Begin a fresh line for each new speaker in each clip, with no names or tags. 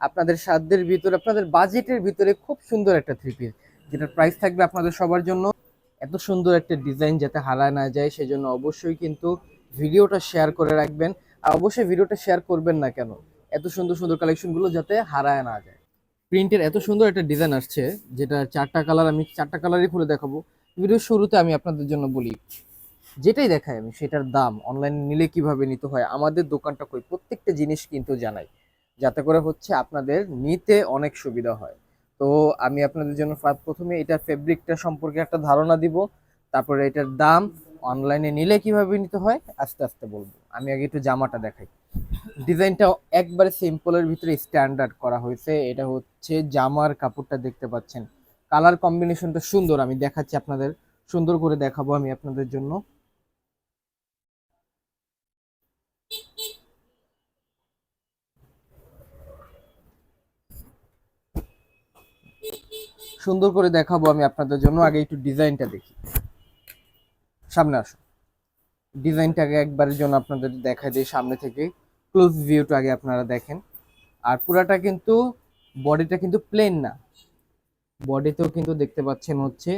আপনাদের সাধ্যের ভিতরে, আপনাদের বাজেটের ভিতরে খুব সুন্দর একটা থ্রি পিস যেটার প্রাইস থাকবে আপনাদের সবার জন্য। এত সুন্দর একটা ডিজাইন যাতে হারায় না যায়, সেজন্য অবশ্যই কিন্তু ভিডিওটা শেয়ার করে রাখবেন। আর অবশ্যই ভিডিওটা শেয়ার করবেন না কেন? এত সুন্দর সুন্দর কালেকশনগুলো যাতে হারায় না যায়। প্রিন্টের এত সুন্দর একটা ডিজাইন আসছে, যেটা চারটা কালার আমি চারটা কালারই খুলে দেখাবো। ভিডিওর শুরুতে আমি আপনাদের জন্য বলি, যেটাই দেখাই আমি, সেটার দাম। অনলাইনে নিলে কীভাবে নিতে হয়? আমাদের দোকানটা কই? প্রত্যেকটা জিনিস কিন্তু জানাই। যাতে করে হচ্ছে আপনাদের নিতে অনেক সুবিধা হয়। তো আমি আপনাদের জন্য প্রথমে এটা ফেব্রিকটা সম্পর্কে একটা ধারণা দিব, তারপরে এটার দাম অনলাইনে নিলে কীভাবে নিতে হয়, আস্তে আস্তে বলব। আমি আগে একটু জামাটা দেখাই। ডিজাইনটা একবারে সিম্পলের ভিতরে স্ট্যান্ডার্ড করা হয়েছে। এটা হচ্ছে জামার কাপড়টা দেখতে পাচ্ছেন। কালার কম্বিনেশনটা সুন্দর, আমি দেখাচ্ছি আপনাদের। সুন্দর করে দেখাবো আমি আপনাদের জন্য। সুন্দর করে দেখাবো আমি আপনাদের জন্য। আগে একটু ডিজাইনটা দেখি। সামনে আসো ডিজাইনটাকে একবারের জন্য আপনাদের দেখা দিই সামনে থেকে। ক্লোজ ভিউটা আগে আপনারা দেখেন। আর পুরাটা কিন্তু বডিটা কিন্তু প্লেন না। বডিতেও কিন্তু দেখতে পাচ্ছেন হচ্ছে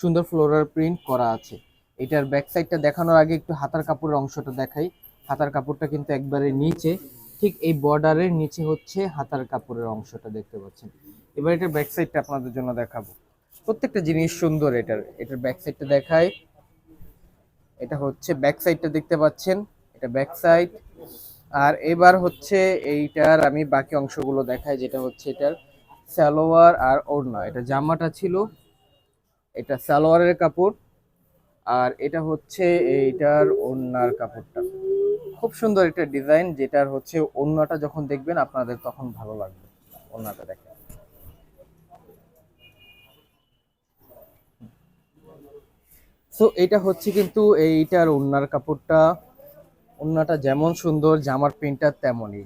সুন্দর ফ্লোরাল প্রিন্ট করা আছে। এটার ব্যাক সাইডটা দেখানোর আগে একটু হাতার কাপড়ের অংশটা দেখাই। হাতার কাপড়টা কিন্তু একবারে নিচে। ঠিক এই বর্ডারের নিচে হচ্ছে হাতার কাপড়ের অংশটা দেখতে পাচ্ছেন। এবার এটার ব্যাক সাইডটা আপনাদের জন্য দেখাবো। প্রত্যেকটা জিনিস সুন্দর এটার এটার ব্যাক সাইডটা দেখাই। এটা হচ্ছে ব্যাক সাইডটা দেখতে পাচ্ছেন, এটা ব্যাক সাইড আর এবার হচ্ছে এইটার আমি বাকি অংশগুলো দেখাই, যেটা হচ্ছে এটার সালোয়ার আর ওড়না। এটা জামাটা ছিল, এটা সালোয়ারের কাপড়, আর এটা হচ্ছে এইটার ওড়নার কাপড়টা। খুব সুন্দর একটা ডিজাইন, যেটার হচ্ছে ওড়নাটা যখন দেখবেন আপনাদের তখন ভালো লাগবে, ওড়নাটা দেখেন সো এটা হচ্ছে কিন্তু এইটার ওড়নার কাপড়টা। ওড়নাটা যেমন সুন্দর, জামার প্রিন্টটা তেমনই।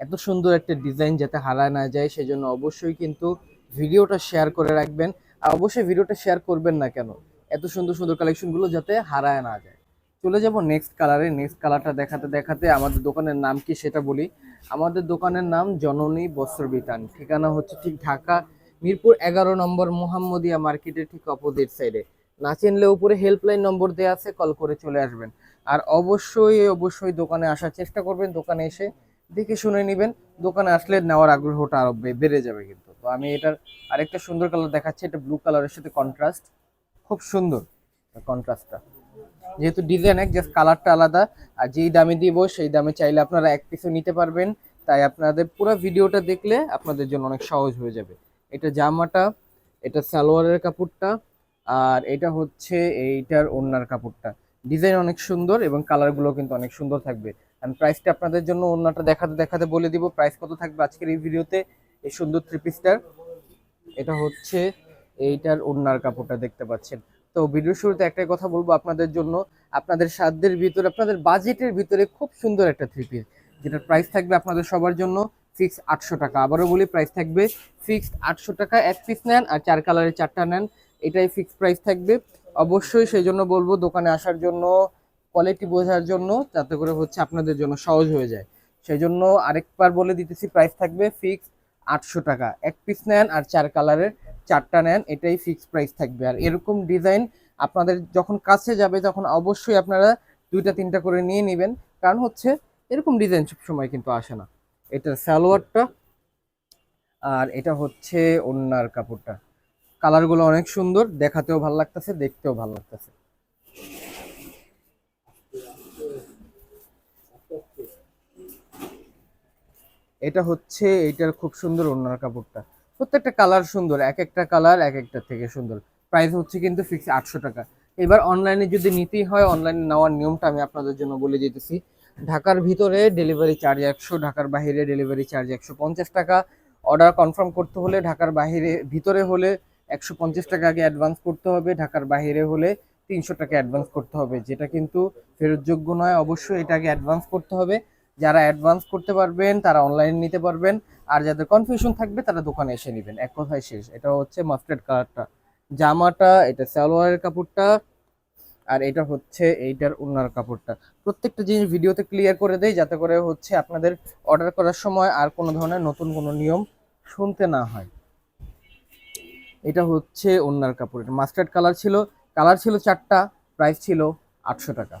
এত সুন্দর একটা ডিজাইন যাতে হারায় না যায়, সেজন্য অবশ্যই কিন্তু ভিডিওটা শেয়ার করে রাখবেন। আর অবশ্যই ভিডিওটা শেয়ার করবেন না কেন? এত সুন্দর সুন্দর কালেকশনগুলো যাতে হারায় না যায়। চলে যাব নেক্সট কালারে নেক্সট কালারটা দেখাতে দেখাতে আমাদের দোকানের নাম কি সেটা বলি। আমাদের দোকানের নাম জননী বস্ত্র বিতান। ঠিকানা হচ্ছে ঠিক ঢাকা, মিরপুর এগারো নম্বর মোহাম্মদিয়া মার্কেটের ঠিক অপোজিট সাইডে না চিনলে উপরে হেল্পলাইন নম্বর দেওয়া আছে কল করে চলে আসবেন। আর অবশ্যই অবশ্যই দোকানে আসার চেষ্টা করবেন, দোকানে এসে দেখে শুনে নেবেন। দোকানে আসলে নেওয়ার আগ্রহটা আরও বেড়ে যাবে কিন্তু। তো আমি এটার আরেকটা সুন্দর কালার দেখাচ্ছি, এটা ব্লু কালারের সাথে কন্ট্রাস্ট খুব সুন্দর কন্ট্রাস্টটা যেহেতু ডিজাইন এক জাস্ট কালারটা আলাদা। আর যেই দামে দিব, সেই দামে চাইলে আপনারা এক পিসও নিতে পারবেন। তাই আপনাদের পুরো ভিডিওটা দেখলে আপনাদের জন্য অনেক সহজ হয়ে যাবে। এটা জামাটা, এটা সালোয়ারের কাপড়টা আর এটা হচ্ছে এইটার ওড়নার কাপড়টা। ডিজাইন অনেক সুন্দর এবং কালারগুলো কিন্তু অনেক সুন্দর থাকবে। আমি প্রাইসটা আপনাদের জন্য ওড়নাটা দেখাতে দেখাতে বলে দিব। প্রাইস কত থাকবে আজকের এই ভিডিওতে এই সুন্দর থ্রি পিসটার এটা হচ্ছে এইটার ওড়নার কাপড়টা দেখতে পাচ্ছেন। তো ভিডিও শুরুতে একটাই কথা বলব আপনাদের জন্য। আপনাদের সাধ্যের ভিতরে, আপনাদের বাজেটের ভিতরে খুব সুন্দর একটা থ্রি পিস যেটার প্রাইস থাকবে আপনাদের সবার জন্য ফিক্স আটশো টাকা। আবারও বলি প্রাইস থাকবে ফিক্সড আটশো টাকা। এক পিস নেন আর চার কালারের চারটা নেন। এটাই ফিক্স প্রাইস থাকবে। অবশ্যই সেই জন্য বলব দোকানে আসার জন্য কোয়ালিটি বোঝার জন্য, যাতে করে হচ্ছে আপনাদের জন্য সহজ হয়ে যায়। সেই জন্য আরেকবার বলে দিতেছি প্রাইস থাকবে ফিক্স আটশো টাকা। এক পিস নেন আর চার কালারের চারটা নেন, এটাই ফিক্স প্রাইস থাকবে। আর এরকম ডিজাইন আপনাদের যখন কাছে যাবে, তখন অবশ্যই আপনারা দুইটা, তিনটা করে নিয়ে নেবেন। কারণ হচ্ছে এরকম ডিজাইন সবসময় কিন্তু আসে না। এটার সালোয়ারটা আর এটা হচ্ছে ওন্নার কাপড়টা। কালারগুলো অনেক সুন্দর, দেখাতেও ভালো লাগতেছে, দেখতেও ভালো লাগতেছে। এটা হচ্ছে এইটার খুব সুন্দর ওড়নার কাপড়টা। প্রত্যেকটা কালার সুন্দর, এক একটা কালার এক একটা থেকে সুন্দর। প্রাইস হচ্ছে কিন্তু ফিক্স আটশো টাকা। এবার অনলাইনে যদি নিতেই হয় অনলাইনে নেওয়ার নিয়মটা আমি আপনাদের জন্য বলে দিতেছি। ঢাকার ভিতরে ডেলিভারি চার্জ একশো, ঢাকার বাইরে ডেলিভারি চার্জ একশো পঞ্চাশ টাকা। অর্ডার কনফার্ম করতে হলে, ঢাকার বাইরে, ভিতরে হলে একশো পঞ্চাশ টাকা আগে অ্যাডভান্স করতে হবে, ঢাকার বাইরে হলে তিনশো টাকা অ্যাডভান্স করতে হবে। যেটা কিন্তু ফেরতযোগ্য নয়, অবশ্যই এটা আগে অ্যাডভান্স করতে হবে। যারা অ্যাডভান্স করতে পারবেন, তারা অনলাইনে নিতে পারবেন। আর যাদের কনফিউশন থাকবে, তারা দোকানে এসে নেবেন। এক কথায় শেষ। এটা হচ্ছে মাস্টার্ড কালারটা জামাটা, এটা সালোয়ারের কাপড়টা, আর এটা হচ্ছে এইটার ওনার কাপড়টা। প্রত্যেকটা জিনিস ভিডিওতে ক্লিয়ার করে দেয় যাতে করে হচ্ছে আপনাদের অর্ডার করার সময় আর কোনো ধরনের নতুন কোনো নিয়ম শুনতে না হয়। এটা হচ্ছে ওনার কাপড়। এটা মাস্টার্ড কালার ছিল। কালার ছিল চারটা প্রাইস ছিল আটশো টাকা।